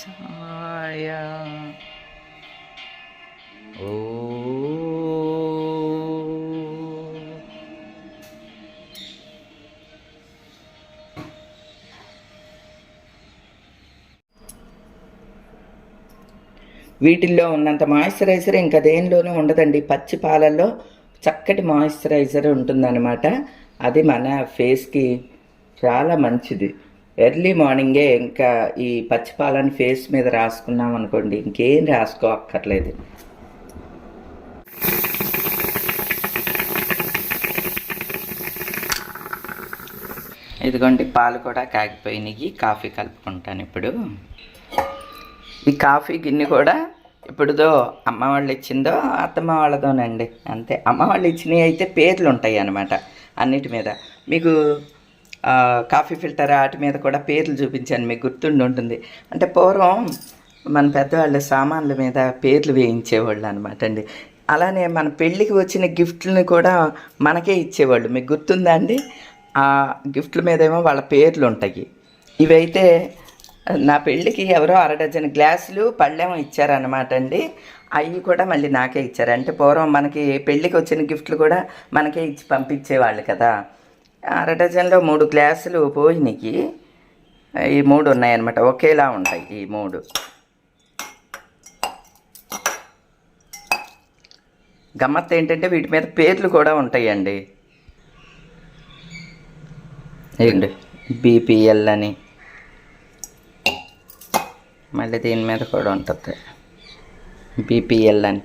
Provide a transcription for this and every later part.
సాయ ఓ వీటిల్లో ఉన్నంత మాయిశ్చరైజర్ ఇంకా దేనిలోనూ ఉండదండి. పచ్చి పాలల్లో చక్కటి మాయిశ్చరైజర్ ఉంటుందన్నమాట. అది మన ఫేస్కి చాలా మంచిది. ఎర్లీ మార్నింగే ఇంకా ఈ పచ్చిపాలను ఫేస్ మీద రాసుకున్నాం అనుకోండి ఇంకేం రాసుకో అక్కర్లేదు. ఇదిగోండి పాలు కూడా కాగిపోయినాయి కాఫీ కలుపుకుంటాను ఇప్పుడు. ఈ కాఫీ గిన్నె కూడా ఇప్పుడుదో అమ్మ వాళ్ళు ఇచ్చిందో అత్తమ్మ వాళ్ళదోనండి అంతే. అమ్మ వాళ్ళు ఇచ్చినవి అయితే పేర్లు ఉంటాయి అన్నమాట అన్నిటి మీద. మీకు కాఫీ ఫిల్టర్ వాటి మీద కూడా పేర్లు చూపించాను మీకు గుర్తుండి ఉంటుంది. అంటే పూర్వం మన పెద్దవాళ్ళ సామాన్ల మీద పేర్లు వేయించేవాళ్ళు అనమాట అండి. అలానే మన పెళ్ళికి వచ్చిన గిఫ్ట్లని కూడా మనకే ఇచ్చేవాళ్ళు. మీకు గుర్తుందా అండి? ఆ గిఫ్ట్ల మీదేమో వాళ్ళ పేర్లు ఉంటాయి. ఇవైతే నా పెళ్ళికి ఎవరో అర డజన్ గ్లాసులు పళ్ళెం ఇచ్చారనమాట అండి. అవి కూడా మళ్ళీ నాకే ఇచ్చారు. అంటే పూర్వం మనకి పెళ్ళికి వచ్చిన గిఫ్ట్లు కూడా మనకే ఇచ్చి పంపించేవాళ్ళు కదా. అర డజన్లో మూడు గ్లాసులు పోయినకి ఈ మూడు ఉన్నాయన్నమాట. ఒకేలా ఉంటాయి ఈ మూడు. గమ్మత్ ఏంటంటే వీటి మీద పేర్లు కూడా ఉంటాయండి. ఏంటి? బీపీఎల్ అని. మళ్ళీ దీని మీద కూడా ఉంటుంది. బీపీఎల్ అని.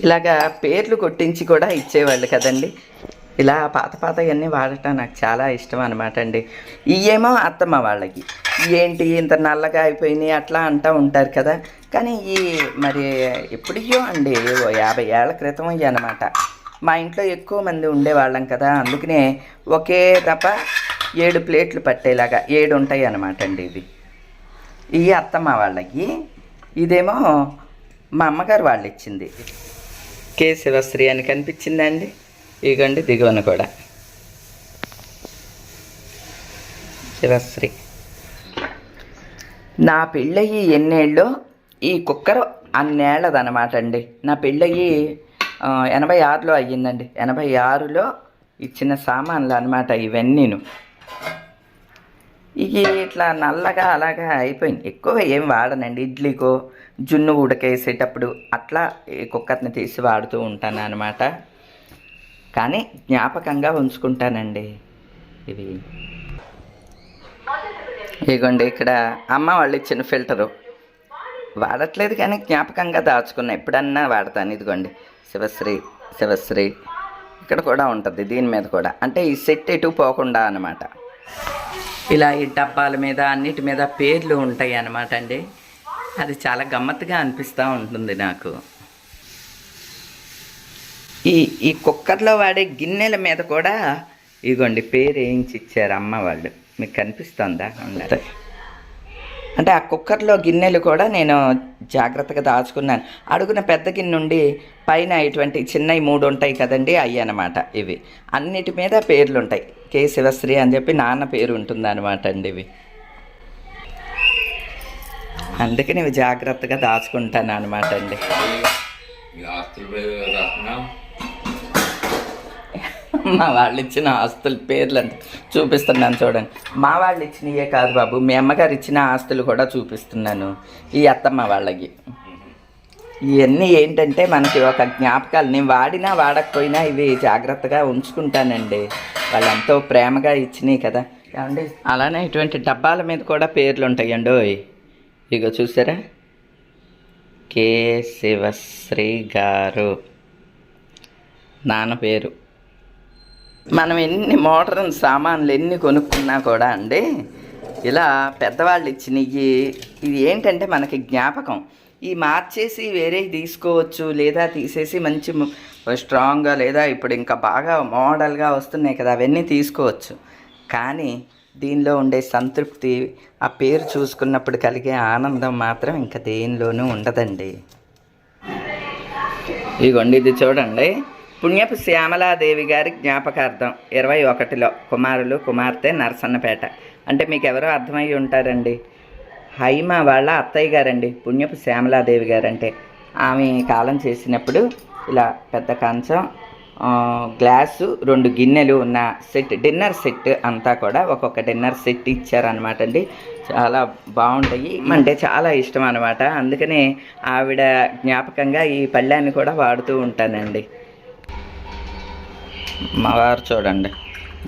ఇలాగా పేర్లు కొట్టించి కూడా ఇచ్చేవాళ్ళు కదండి. ఇలా పాత పాత ఇవన్నీ వాడటం నాకు చాలా ఇష్టం అనమాట అండి. ఇవేమో అత్తమ్మ వాళ్ళకి. ఏంటి ఇంత నల్లగా అయిపోయినాయి అట్లా అంటూ ఉంటారు కదా. కానీ ఈ మరి ఎప్పుడయ్యో అండి ఓ యాభై ఏళ్ళ క్రితం ఇవి అనమాట మా ఇంట్లో ఎక్కువ మంది ఉండేవాళ్ళం కదా. అందుకనే ఒకే దప్ప ఏడు ప్లేట్లు పట్టేలాగా ఏడు ఉంటాయి అనమాట అండి ఇవి. ఈ అత్తమ్మ వాళ్ళకి ఇదేమో మా అమ్మగారు వాళ్ళు ఇచ్చింది కే శివశ్రీ అని కనిపించిందండి ఇగండి దిగువన కూడా శివశ్రీ నా పెళ్ళయి ఎన్నేళ్ళు ఈ కుక్కర్ అన్నేళ్ళదనమాట అండి నా పెళ్ళయి ఎనభై ఆరులో అయ్యిందండి ఎనభై ఆరులో ఇచ్చిన సామాన్లు అనమాట ఇవన్నీను ఇక ఇట్లా నల్లగా అలాగా అయిపోయింది ఎక్కువ ఏం వాడనండి ఇడ్లీకో జున్ను ఉడకేసేటప్పుడు అట్లా ఈ కుక్కర్ని తీసి వాడుతూ ఉంటాను అనమాట కానీ జ్ఞాపకంగా ఉంచుకుంటానండి. ఇవి ఇగోండి ఇక్కడ అమ్మ వాళ్ళు ఇచ్చిన ఫిల్టరు. వాడట్లేదు కానీ జ్ఞాపకంగా దాచుకున్నా. ఎప్పుడన్నా వాడతాను ఇదిగోండి. శివశ్రీ శివశ్రీ. ఇక్కడ కూడా ఉంటుంది దీని మీద కూడా. అంటే ఈ సెట్ ఎటు పోకుండా అనమాట ఇలా ఈ డబ్బాల మీద అన్నిటి మీద పేర్లు ఉంటాయి అన్నమాట అండి. అది చాలా గమ్మత్తుగా అనిపిస్తూ ఉంటుంది నాకు. ఈ ఈ కుక్కర్లో వాడే గిన్నెల మీద కూడా ఇదిగోండి పేరు వేయించి ఇచ్చారు అమ్మ వాళ్ళు. మీకు కనిపిస్తుందా? ఉండాలి అంటే ఆ కుక్కర్లో గిన్నెలు కూడా నేను జాగ్రత్తగా దాచుకున్నాను. అడుగున పెద్ద గిన్నె నుండి పైన ఇటువంటి చిన్నవి మూడు ఉంటాయి కదండి అవి అన్నమాట ఇవి. అన్నిటి మీద పేర్లు ఉంటాయి కే శివశ్రీ అని చెప్పి నాన్న పేరు ఉంటుంది అనమాట అండి ఇవి. అందుకని ఇవి జాగ్రత్తగా దాచుకుంటాను అనమాట అండి మా వాళ్ళు ఇచ్చిన ఆస్తుల పేర్లు అంత చూపిస్తున్నాను చూడండి. మా వాళ్ళు ఇచ్చినయే కాదు బాబు మీ అమ్మగారు ఇచ్చిన ఆస్తులు కూడా చూపిస్తున్నాను. ఈ అత్తమ్మ వాళ్ళకి. ఇవన్నీ ఏంటంటే మనకి ఒక జ్ఞాపకాలు. నేను వాడినా వాడకపోయినా ఇవి జాగ్రత్తగా ఉంచుకుంటానండి. వాళ్ళు ఎంతో ప్రేమగా ఇచ్చినాయి కదా. ఏమండి? అలానే ఇటువంటి డబ్బాల మీద కూడా పేర్లు ఉంటాయండి ఓయ్. ఇగో చూసారా? కే శివశ్రీ గారు. నాన్న పేరు. మనం ఎన్ని మోడర్న్ సామాన్లు ఎన్ని కొనుక్కున్నా కూడా అండి ఇలా పెద్దవాళ్ళు ఇచ్చినవి ఇది ఏంటంటే మనకి జ్ఞాపకం. ఈ మార్చేసి వేరే తీసుకోవచ్చు లేదా తీసేసి మంచి స్ట్రాంగ్గా లేదా ఇప్పుడు ఇంకా బాగా మోడల్గా వస్తున్నాయి కదా అవన్నీ తీసుకోవచ్చు. కానీ దీనిలో ఉండే సంతృప్తి ఆ పేరు చూసుకున్నప్పుడు కలిగే ఆనందం మాత్రం ఇంకా దేనిలోనూ ఉండదండి. ఇదిగోండి ఇది చూడండి. పుణ్యపు శ్యామలాదేవి గారి జ్ఞాపకార్థం ఇరవై ఒకటిలో కుమారులు కుమార్తె నరసన్నపేట. అంటే మీకు ఎవరో అర్థమై ఉంటారండి. హైమ వాళ్ళ అత్తయ్య గారండి పుణ్యపు శ్యామలాదేవి గారంటే. ఆమె కాలం చేసినప్పుడు ఇలా పెద్ద కంచం గ్లాసు రెండు గిన్నెలు ఉన్న సెట్ డిన్నర్ సెట్ అంతా కూడా ఒక్కొక్క డిన్నర్ సెట్ ఇచ్చారనమాట అండి చాలా బాగుంటాయి. అంటే చాలా ఇష్టం అనమాట అందుకనే ఆవిడ జ్ఞాపకంగా ఈ పళ్ళాన్ని కూడా వాడుతూ ఉంటానండి. మా వారు చూడండి.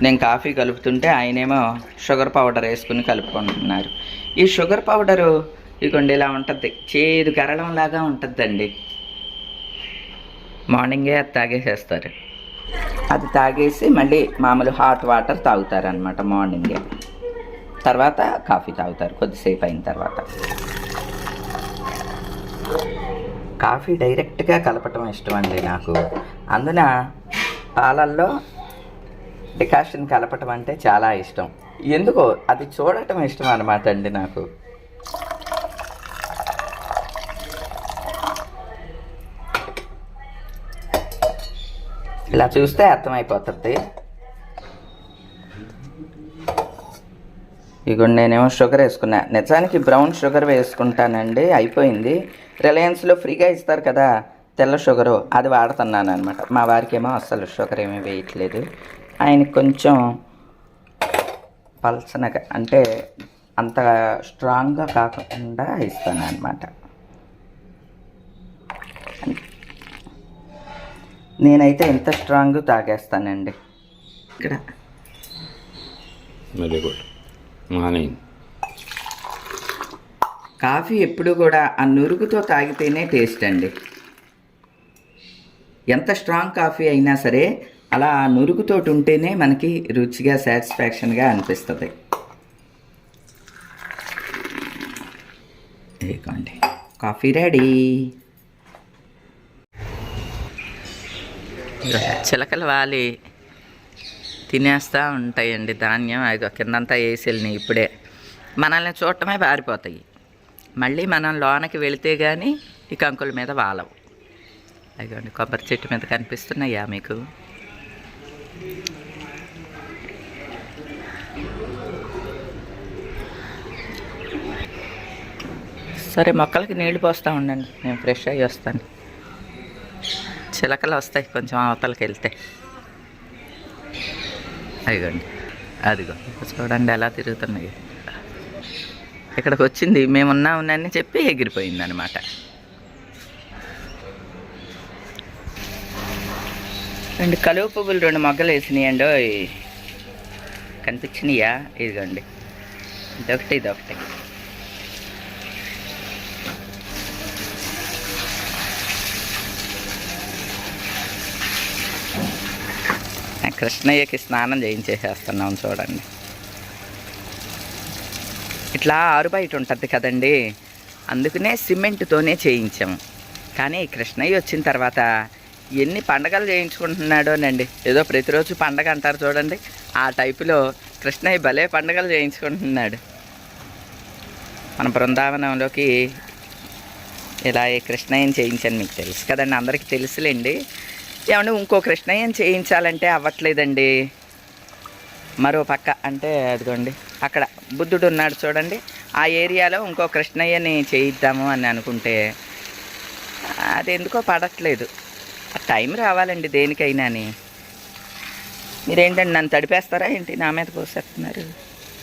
నేను కాఫీ కలుపుతుంటే ఆయనేమో షుగర్ పౌడర్ వేసుకుని కలుపుకుంటున్నారు. ఈ షుగర్ పౌడరు ఇదిగోండి ఇలా ఉంటుంది. చేదు కరళంలాగా ఉంటుందండి. మార్నింగే అది తాగేసేస్తారు. అది తాగేసి మళ్ళీ మామూలు హాట్ వాటర్ తాగుతారు అనమాట మార్నింగే. తర్వాత కాఫీ తాగుతారు కొద్దిసేపు అయిన తర్వాత. కాఫీ డైరెక్ట్గా కలపటం ఇష్టం అండి నాకు. అందున పాలల్లో డికాషన్ కలపటం అంటే చాలా ఇష్టం. ఎందుకో అది చూడటం ఇష్టం అనమాట అండి నాకు. ఇలా చూస్తే అర్థమైపోతుంది. ఇగో నేనేమో షుగర్ వేసుకున్నా. నిజానికి బ్రౌన్ షుగర్ వేసుకుంటానండి అయిపోయింది. రిలయన్స్లో ఫ్రీగా ఇస్తారు కదా. తెల్ల షుగరు అది వాడుతున్నాను అనమాట మా వారికి ఏమో అస్సలు షుగర్ ఏమీ వేయట్లేదు. ఆయనకి కొంచెం పల్చనగా అంటే అంత స్ట్రాంగ్గా కాకుండా ఇస్తాను అనమాట నేనైతే ఎంత స్ట్రాంగ్ తాగేస్తానండి. ఇక్కడ. Very good. మార్నింగ్. కాఫీ ఎప్పుడు కూడా ఆ నురుగుతో తాగితేనే టేస్ట్ అండి ఎంత స్ట్రాంగ్ కాఫీ అయినా సరే అలా నురుగుతో నురుగుతోటి ఉంటేనే మనకి రుచిగా సాటిస్ఫాక్షన్గా అనిపిస్తుంది. ఇదిగోండి. Coffee ready. చిలకలు వాలి. తినేస్తూ ఉంటాయండి ధాన్యం. అది కిందంతా వేసి ఇప్పుడే. మనల్ని చూడటమే పారిపోతాయి. మళ్ళీ మనం లోనకి వెళితే కానీ ఈ కంకుల మీద వాలవు. అదిగోండి కొబ్బరి చెట్టు మీద కనిపిస్తున్నాయా మీకు. సరే మొక్కలకి నీళ్ళు పోస్తూ ఉండండి. నేను ఫ్రెష్ అయ్యి వస్తాను. చిలకలు వస్తాయి కొంచెం అవతలకి వెళ్తే. అదిగోండి అదిగో చూడండి ఎలా తిరుగుతున్నాయి. ఇక్కడికి వచ్చింది మేమున్నామని చెప్పి ఎగిరిపోయింది అనమాట రెండు కలువ పువ్వులు రెండు మొగ్గలు వేసినాయండి కనిపించినాయా? ఇదిగోండి. ఇదొకటి ఇదొకటి. కృష్ణయ్యకి స్నానం చేయించేసేస్తున్నాం చూడండి. ఇట్లా ఆరు బయట ఉంటుంది కదండి. అందుకనే సిమెంట్తోనే చేయించాము కానీ కృష్ణయ్య వచ్చిన తర్వాత ఎన్ని పండగలు చేయించుకుంటున్నాడోనండి ఏదో ప్రతిరోజు పండగ అంటారు చూడండి. ఆ టైపులో కృష్ణయ్య భలే పండగలు చేయించుకుంటున్నాడు. మన బృందావనంలోకి ఇలా ఏ కృష్ణయ్యని చేయించాను మీకు తెలుసు కదండి అందరికీ తెలుసులేండి. ఏమంటే ఇంకో కృష్ణయ్యని చేయించాలంటే అవ్వట్లేదండి. మరో పక్క అంటే అదిగోండి అక్కడ బుద్ధుడు ఉన్నాడు చూడండి. ఆ ఏరియాలో ఇంకో కృష్ణయ్యని చేయిద్దాము అని అనుకుంటే అది ఎందుకో పడట్లేదు. టైం రావాలండి దేనికైనాని. మీరేంటండి నన్ను తడిపేస్తారా ఏంటి? నా మీద పోసేస్తున్నారు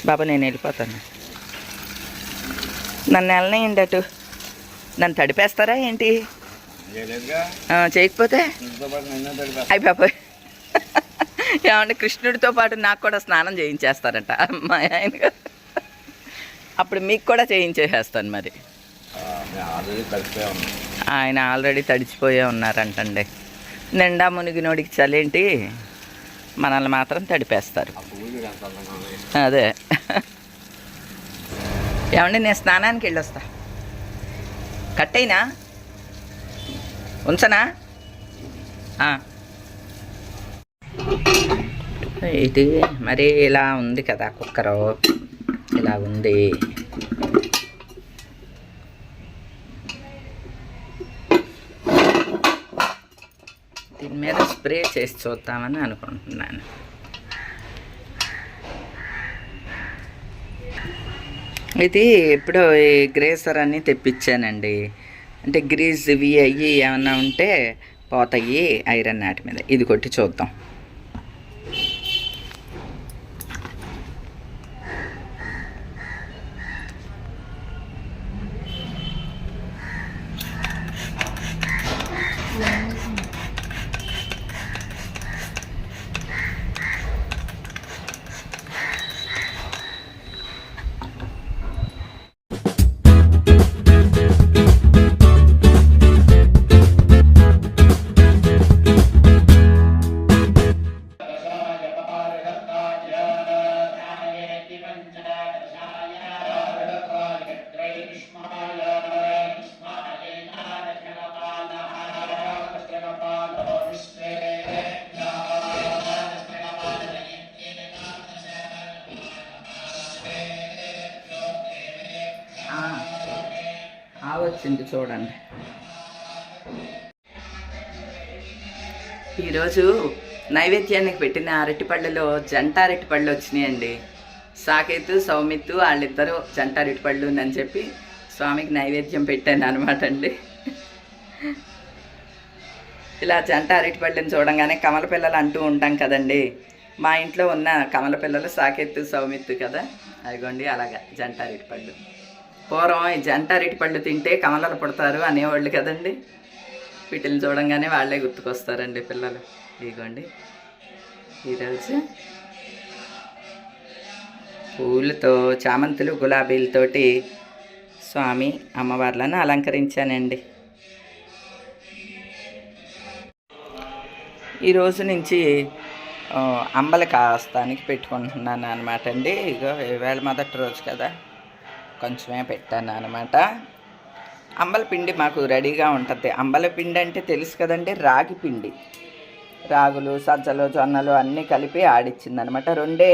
బాబా నేను వెళ్ళిపోతాను. నన్ను వెళ్ళనేయండి అటు. నన్ను తడిపేస్తారా ఏంటి? చేయకపోతే? అయ్యి బాబాయ్. ఏమంటే కృష్ణుడితో పాటు నాకు కూడా స్నానం చేయించేస్తారట. మా ఆయన. అప్పుడు మీకు కూడా చేయించేసేస్తాను మరి. ఆయన ఆల్రెడీ తడిచిపోయే ఉన్నారంటండి. నిండా మునిగినోడికి చలేంటి? మనల్ని మాత్రం తడిపేస్తారు. అదే. ఏమండి నేను స్నానానికి వెళ్ళొస్తా. కట్టయినా? ఉంచనా? ఇది మరి ఇలా ఉంది కదా కుక్కరు. ఇలా ఉంది దీని మీద స్ప్రే చేసి చూద్దామని అనుకుంటున్నాను. ఇది ఎప్పుడో ఈ గ్రేసర్ అని తెప్పించానండి. అంటే గ్రీజ్ ఇవి అయ్యి ఏమైనా ఉంటే పోతాయి ఐరన్ నాటి మీద. ఇది కొట్టి చూద్దాం. చూడండి. ఈరోజు నైవేద్యానికి పెట్టిన అరటిపళ్ళలో జంట అరటిపళ్ళు వచ్చినాయండి. సాకేతు సౌమిత్తు వాళ్ళిద్దరూ జంట అరటిపళ్ళు అని చెప్పి స్వామికి నైవేద్యం పెట్టాను అనమాట అండి. ఇలా జంట అరటిపళ్ళని చూడంగానే కమల పిల్లలు అంటూ ఉంటాం కదండి. మా ఇంట్లో ఉన్న కమల పిల్లలు సాకెత్తు సౌమిత్తు కదా. అదిగోండి అలాగా జంట అరటిపళ్ళు. పూర్వం ఈ జంట అరటిపళ్ళు తింటే కమలలు పుడతారు అనేవాళ్ళు కదండి. వీటిని చూడంగానే వాళ్ళే గుర్తుకొస్తారండి పిల్లలు. ఇదిగోండి. ఈరోజు పూలతో చామంతులు గులాబీలతోటి స్వామి అమ్మవార్లను అలంకరించానండి. ఈ రోజు నుంచి అంబలి కాస్తానికి పెట్టుకుంటున్నాను అనమాట అండి. ఇగో ఈవేళ మొదటి రోజు కదా. కొంచెమే పెట్టాను అనమాట అంబల పిండి మాకు రెడీగా ఉంటుంది. అంబల పిండి అంటే తెలుసు కదండి? రాగి పిండి. రాగులు సజ్జలు జొన్నలు అన్నీ కలిపి ఆడిచ్చింది అనమాట రెండే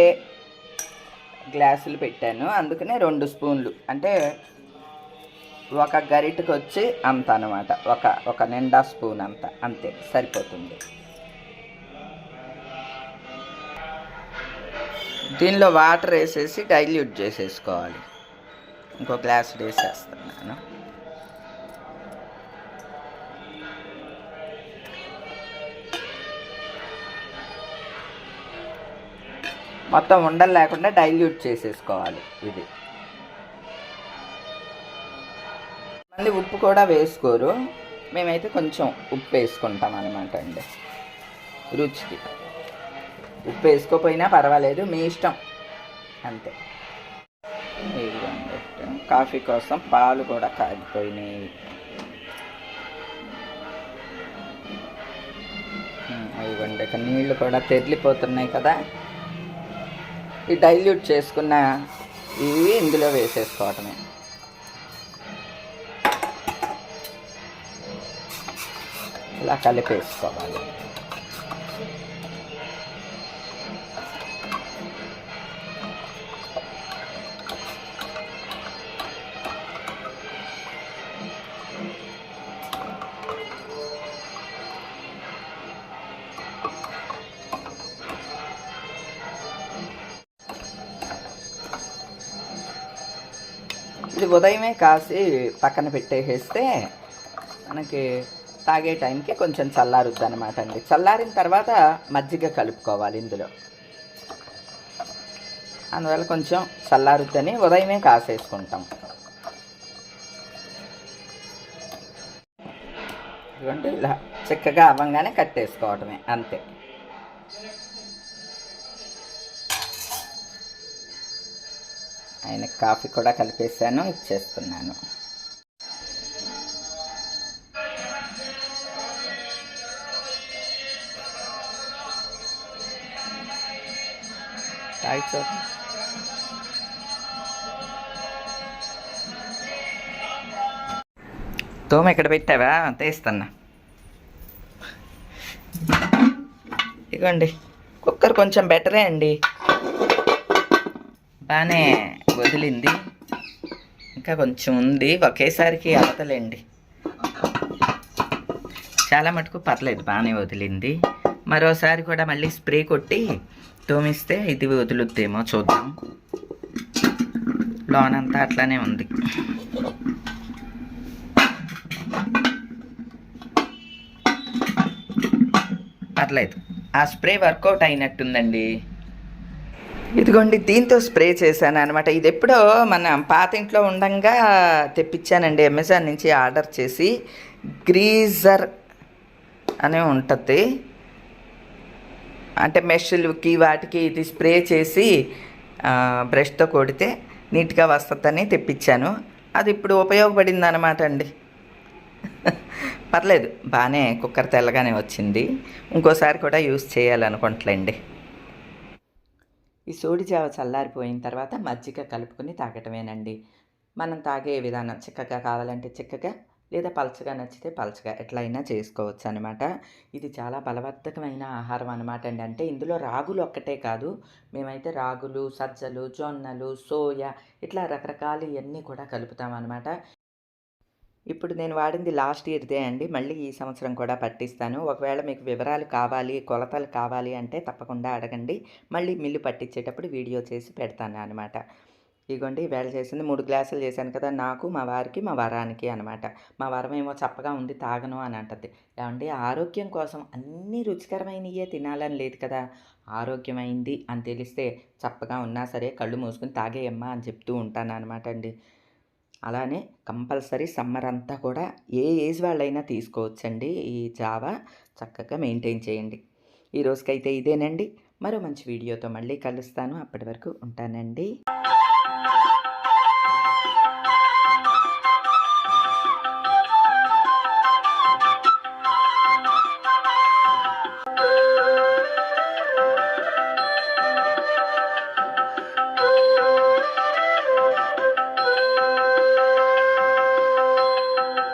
గ్లాసులు పెట్టాను. అందుకనే రెండు స్పూన్లు. అంటే ఒక గరిటకు వచ్చి అంత అనమాట ఒక ఒక నిండా స్పూన్ అంత. అంతే. సరిపోతుంది. దీనిలో వాటర్ వేసేసి డైల్యూట్ చేసేసుకోవాలి. ఇంకో గ్లాస్ వేసేస్తున్నాను. మొత్తం ఉండలు లేకుండా డైల్యూట్ చేసేసుకోవాలి ఇది. మంది ఉప్పు కూడా వేసుకోరు. మేమైతే కొంచెం ఉప్పు వేసుకుంటాం అనమాట అండి. రుచికి. ఉప్పు వేసుకోపోయినా పర్వాలేదు మీ ఇష్టం. అంతే. కాఫీ కోసం పాలు కూడా కాగిపోయినాయి. అవి ఇదిగోండి ఇక కూడా తెరిలిపోతున్నాయి కదా. ఈ డైల్యూట్ చేసుకున్న ఇవి ఇందులో వేసేసుకోవటమే. ఇలా కలిపేసుకోవాలి. ఉదయమే కాసి పక్కన పెట్టేసేస్తే మనకి తాగే టైంకి కొంచెం చల్లారుద్ది అనమాట అండి చల్లారిన తర్వాత మజ్జిగ కలుపుకోవాలి ఇందులో. అందువల్ల కొంచెం చల్లారుద్దని ఉదయమే కాసేసుకుంటాం. ఇదిగోండి ఇలా చక్కగా అవ్వంగానే కట్టేసుకోవటమే అంతే. ఆయన కాఫీ కూడా కలిపేసాను ఇచ్చేస్తున్నాను. తాగి చూడండి తోమ ఇక్కడ పెట్టావా? తీస్తున్నా ఇదిగోండి కుక్కర్ కొంచెం బెటరే అండి. బాగానే వదిలింది. ఇంకా కొంచెం ఉంది. ఒకేసారికి అవతలేండి. చాలా మటుకు పర్లేదు బాగానే వదిలింది. మరోసారి కూడా మళ్ళీ స్ప్రే కొట్టి తోమిస్తే ఇది వదులుద్దేమో చూద్దాం. లోనంతా అట్లానే ఉంది. పర్లేదు. ఆ స్ప్రే వర్కౌట్ అయినట్టుందండి. ఇదిగోండి దీంతో స్ప్రే చేశాను అనమాట ఇది ఎప్పుడో మన పాత ఇంట్లో ఉండంగా తెప్పించానండి అమెజాన్ నుంచి ఆర్డర్ చేసి. గ్రీజర్ అని ఉంటుంది. అంటే మెష్లకి వాటికి ఇది స్ప్రే చేసి బ్రష్తో కొడితే నీట్గా వస్తుందని తెప్పించాను. అది ఇప్పుడు ఉపయోగపడింది అనమాట అండి. పర్లేదు బాగానే కుక్కర్ తెల్లగానే వచ్చింది. ఇంకోసారి కూడా యూస్ చేయాలనుకుంటలేండి ఈ సోడి జావ చల్లారిపోయిన తర్వాత మజ్జిగ కలుపుకొని తాగటమేనండి. మనం తాగే విధానం చిక్కగా కావాలంటే చిక్కగా లేదా పలచగా నచ్చితే పలచగా ఎట్లయినా చేసుకోవచ్చు అనమాట ఇది చాలా బలవర్ధకమైన ఆహారం అనమాట అండి. అంటే ఇందులో రాగులు ఒక్కటే కాదు మేమైతే రాగులు సజ్జలు జొన్నలు సోయా ఇట్లా రకరకాలు ఇవన్నీ కూడా కలుపుతాం అనమాట ఇప్పుడు నేను వాడింది లాస్ట్ ఇయర్దే అండి. మళ్ళీ ఈ సంవత్సరం కూడా పట్టిస్తాను. ఒకవేళ మీకు వివరాలు కావాలి కొలతలు కావాలి అంటే తప్పకుండా అడగండి. మళ్ళీ మిల్లు పట్టించేటప్పుడు వీడియో చేసి పెడతాను అనమాట ఇగోండి వేళ చేసింది మూడు గ్లాసులు చేశాను కదా నాకు మా వారికి మా వరానికి అనమాట మా వరం ఏమో చప్పగా ఉంది తాగను అని అంటుంది. ఏమండి ఆరోగ్యం కోసం అన్ని రుచికరమైనయే తినాలని లేదు కదా. ఆరోగ్యమైంది అని తెలిస్తే చప్పగా ఉన్నా సరే కళ్ళు మూసుకుని తాగేయమ్మా అని చెప్తూ ఉంటాను అనమాట అండి. అలానే కంపల్సరీ సమ్మర్ అంతా కూడా ఏ ఏజ్ వాళ్ళైనా తీసుకోవచ్చండి ఈ జావా చక్కగా మెయింటైన్ చేయండి. ఈ రోజుకైతే ఇదేనండి. మరో మంచి వీడియోతో మళ్ళీ కలుస్తాను. అప్పటి వరకు ఉంటానండి.